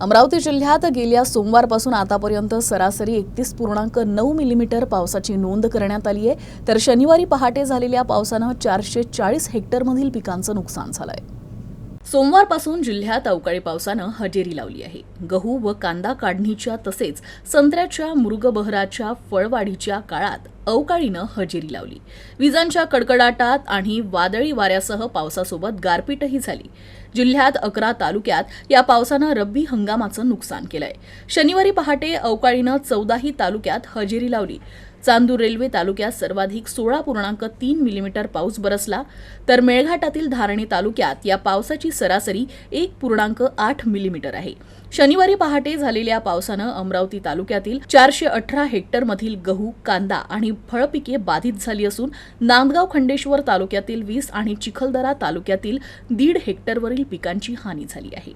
अमरावती जिल्ह्यात गेल्या सोमवारपासून आतापर्यंत सरासरी एकतीस पूर्णांक नऊ मिलीमीटर पावसाची नोंद करण्यात आली आहे. तर शनिवारी पहाटे झालेल्या पावसानं चारशे चाळीस हेक्टरमधील पिकांचं नुकसान झालं आहे सोमवारपासून जिल्ह्यात अवकाळी पावसानं हजेरी लावली आहे. गहू व कांदा काढणीच्या तसेच संत्र्याच्या मृगबहराच्या फळवाढीच्या काळात अवकाळीनं हजेरी लावली. विजांच्या कडकडाटात आणि वादळी वाऱ्यासह पावसासोबत गारपीटही झाली. जिल्ह्यात अकरा तालुक्यात या पावसानं रब्बी हंगामाचं नुकसान केलंय. शनिवारी पहाटे अवकाळीनं चौदाही तालुक्यात हजेरी लावली. चांदूर रेल्वे तालुक्यात सर्वाधिक सोळा पूर्णांक तीन मिलीमीटर पाऊस बरसला तर मेळघाटातील धारणी तालुक्यात या पावसाची सरासरी एक पूर्णांक आठ मिलीमीटर आहे. शनिवारी पहाटे झालेल्या पावसानं अमरावती तालुक्यातील चारशे अठरा हेक्टरमधील गहू कांदा आणि फळपिके बाधित झाली असून नांदगाव खंडेश्वर तालुक्यातील वीस आणि चिखलदरा तालुक्यातील दीड हेक्टरवरील पिकांची हानी झाली आहे.